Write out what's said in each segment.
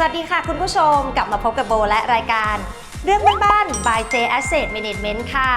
สวัสดีค่ะคุณผู้ชมกลับมาพบกับโบและรายการ เรื่องบ้านๆ by J Asset Management ค่ะ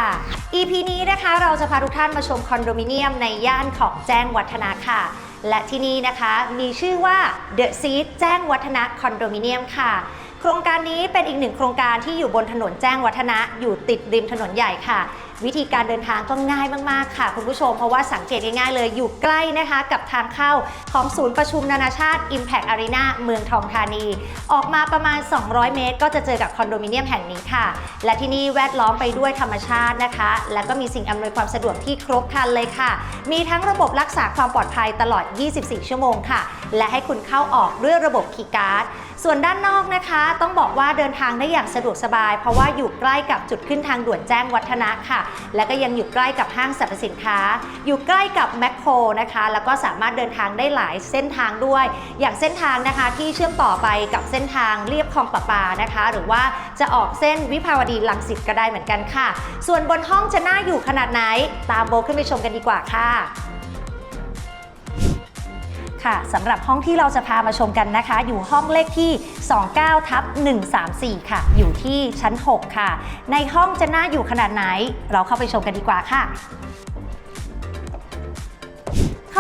EP นี้นะคะเราจะพาทุกท่านมาชมคอนโดมิเนียมในย่านของแจ้งวัฒนะค่ะ และที่นี่นะคะมีชื่อว่า The Seed แจ้งวัฒนะคอนโดมิเนียมค่ะ โครงการนี้เป็นอีกหนึ่งโครงการที่อยู่บนถนนแจ้งวัฒนะอยู่ติดริมถนนใหญ่ค่ะ วิธีการเดินทางก็ง่ายมากๆค่ะ คุณผู้ชมเพราะว่าสังเกตง่ายๆเลยอยู่ใกล้นะคะกับทางเข้าของศูนย์ประชุมนานาชาติ Impact Arena เมืองทองธานี ออกมาประมาณ 200 เมตร ก็จะเจอกับคอนโดมิเนียมแห่งนี้ค่ะ และที่นี่แวดล้อมไปด้วยธรรมชาตินะคะ และก็มีสิ่งอำนวยความสะดวกที่ครบครันเลยค่ะ มีทั้งระบบรักษาความปลอดภัยตลอด 24 ชั่วโมงค่ะ และให้คุณเข้าออกด้วยระบบคีย์การ์ดส่วนด้านนอกนะคะ ต้องบอกว่าเดินทางได้อย่างสะดวกสบาย เพราะว่าอยู่ใกล้กับจุดขึ้นทางด่วนแจ้งวัฒนะค่ะและก็ยังอยู่ใกล้กับห้างสรรพสินค้า อยู่ใกล้กับแมคโครนะคะ แล้วก็สามารถเดินทางได้หลายเส้นทางด้วย อย่างเส้นทางนะคะที่เชื่อมต่อไปกับเส้นทางเรียบคลองประปานะคะ หรือว่าจะออกเส้นวิภาวดีลังสิตก็ได้เหมือนกันค่ะ ส่วนบนห้องจะน่าอยู่ขนาดไหน ตามโบขึ้นไปชมกันดีกว่าค่ะ ค่ะสำหรับห้องที่เราจะพามาชมกันนะคะ อยู่ห้องเลขที่ 29ทับ134 ค่ะ อยู่ที่ชั้น 6 ค่ะ ในห้องจะน่าอยู่ขนาดไหน เราเข้าไปชมกันดีกว่าค่ะ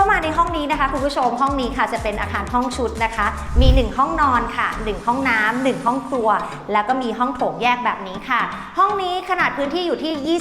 ามาในห้องนี้นะคะคุณผู้ชมห้องนี้ค่ะจะเป็นอาคารห้องชุดนะคะ มี 1 ห้องนอนค่ะ 1 ห้องน้ำหนึ่งห้องครัว แล้วก็มีห้องโถงแยกแบบนี้ค่ะ ห้องนี้ขนาดพื้นที่อยู่ที่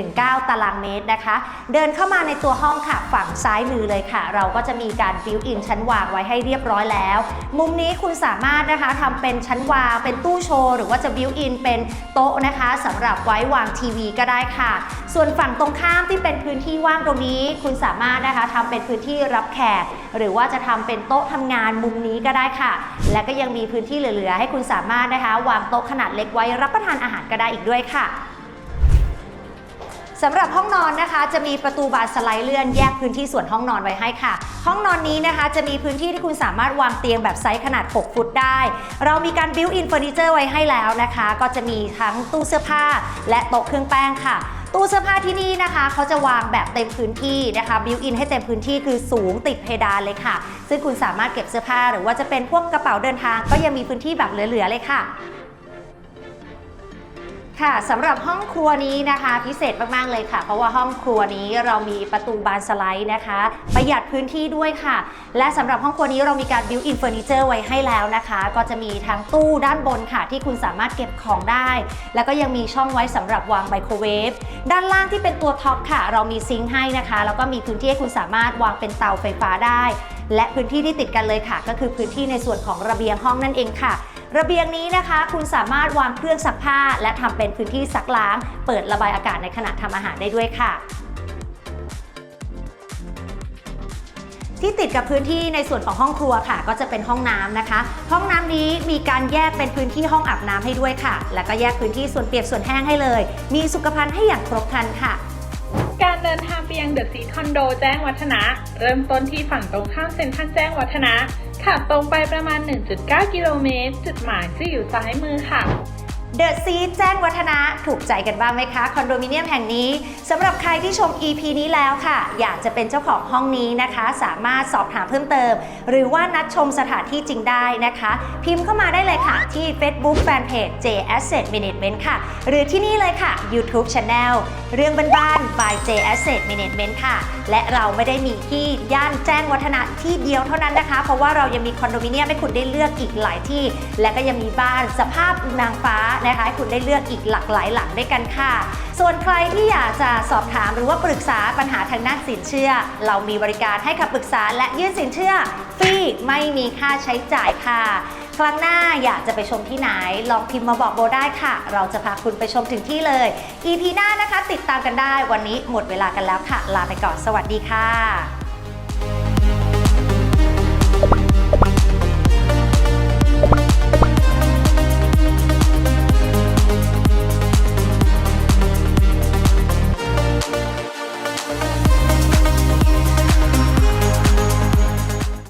28.19 ตารางเมตรนะคะ เดินเข้ามาในตัวห้องค่ะ ฝั่งซ้ายมือเลยค่ะ เราก็จะมีการบิวอินชั้นวางไว้ให้เรียบร้อยแล้ว มุมนี้คุณสามารถนะคะทำเป็นชั้นวางเป็นตู้โชว์หรือว่าจะบิวอินเป็นโต๊ะนะคะสำหรับไว้วางทีวีก็ได้ค่ะ ส่วนฝั่งตรงข้ามที่เป็นพื้นที่ว่างตรงนี้ คุณสามารถนะคะทำเป็นพื้นที่รับแขก หรือว่าจะทำเป็นโต๊ะทำงานมุมนี้ก็ได้ค่ะ และก็ยังมีพื้นที่เหลือๆ ให้คุณสามารถนะคะ วางโต๊ะขนาดเล็กไว้รับประทานอาหารก็ได้อีกด้วยค่ะสำหรับห้องนอนนะคะจะมีประตูบานสไลด์เลื่อนแยกพื้นที่ส่วนห้องนอนไว้ให้ค่ะ ห้องนอนนี้นะคะจะมีพื้นที่ที่คุณสามารถวางเตียงแบบไซส์ขนาด 6 ฟุตได้ เรามีการบิวอินเฟอร์นิเจอร์ไว้ให้แล้วนะคะ ก็จะมีทั้งตู้เสื้อผ้า และโต๊ะเครื่องแป้งค่ะ ตู้เสื้อผ้าที่นี่นะคะเขาจะวางแบบเต็มพื้นที่นะคะบิวอินให้เต็มพื้นที่คือสูงติดเพดานเลยค่ะ ซึ่งคุณสามารถเก็บเสื้อผ้าหรือว่าจะเป็นพวกกระเป๋าเดินทางก็ยังมีพื้นที่แบบเหลือๆเลยค่ะ ค่ะสำหรับห้องครัวนี้นะคะ พิเศษมากๆเลยค่ะ เพราะว่าห้องครัวนี้เรามีประตูบานสไลด์นะคะ ประหยัดพื้นที่ด้วยค่ะ และสำหรับห้องครัวนี้เรามีการบิวอินเฟอร์นิเจอร์ไว้ให้แล้วนะคะ ก็จะมีทั้งตู้ด้านบนค่ะ ที่คุณสามารถเก็บของได้ แล้วก็ยังมีช่องไว้สำหรับวางไมโครเวฟด้านล่างที่เป็นตัวท็อปค่ะ เรามีซิงค์ให้นะคะแล้วก็มีพื้นที่ให้คุณสามารถวางเป็นเตาไฟฟ้าได้ และพื้นที่ที่ติดกันเลยค่ะ ก็คือพื้นที่ในส่วนของระเบียงห้องนั่นเองค่ะ ระเบียงนี้นะคะ คุณสามารถวางเครื่องซักผ้า และทำเป็นพื้นที่ซักล้าง เปิดระบายอากาศในขณะทำอาหารได้ด้วยค่ะที่ติดกับพื้นที่ในส่วนของห้องครัวค่ะ ก็จะเป็นห้องน้ำนะคะ ห้องน้ำนี้มีการแยกเป็นพื้นที่ห้องอาบน้ำให้ด้วยค่ะ แล้วก็แยกพื้นที่ส่วนเปียกส่วนแห้งให้เลย มีสุขภัณฑ์ให้อย่างครบครันค่ะ การเดินทางไปยังเดอะซีคอนโดแจ้งวัฒนะ เริ่มต้นที่ฝั่งตรงข้ามเซ็นทรัลแจ้งวัฒนะขับตรงไปประมาณ 1.9 กิโลเมตร จุดหมายจะอยู่ซ้ายมือค่ะ เดอะซีแจ้งวัฒนะถูกใจกันบ้างไหมคะคอนโดมิเนียมแห่งนี้สำหรับใครที่ชม EP นี้แล้วค่ะ อยากจะเป็นเจ้าของห้องนี้นะคะ สามารถสอบถามเพิ่มเติม หรือว่านัดชมสถานที่จริงได้นะคะ พิมพ์เข้ามาได้เลยค่ะที่ Facebook Fanpage J Asset Management ค่ะ หรือที่นี่เลยค่ะ YouTube Channel เรื่องบ้านๆ by J Asset Management ค่ะ และเราไม่ได้มีที่ย่านแจ้งวัฒนะที่เดียวเท่านั้นนะคะ เพราะว่าเรายังมีคอนโดมิเนียมให้คุณได้เลือกอีกหลายที่ และก็ยังมีบ้านสภาพนางฟ้านะคะให้คุณได้เลือกอีกหลากหลายหลังด้วยกันค่ะ ส่วนใครที่อยากจะสอบถามหรือว่าปรึกษาปัญหาทางด้านสินเชื่อ เรามีบริการให้คำปรึกษาและยื่นสินเชื่อฟรีไม่มีค่าใช้จ่ายค่ะครั้งหน้าอยากจะไปชมที่ไหน ลองพิมพ์มาบอกโบได้ค่ะ เราจะพาคุณไปชมถึงที่เลย EP หน้านะคะ ติดตามกันได้วันนี้หมดเวลากันแล้วค่ะ ลาไปก่อนสวัสดีค่ะ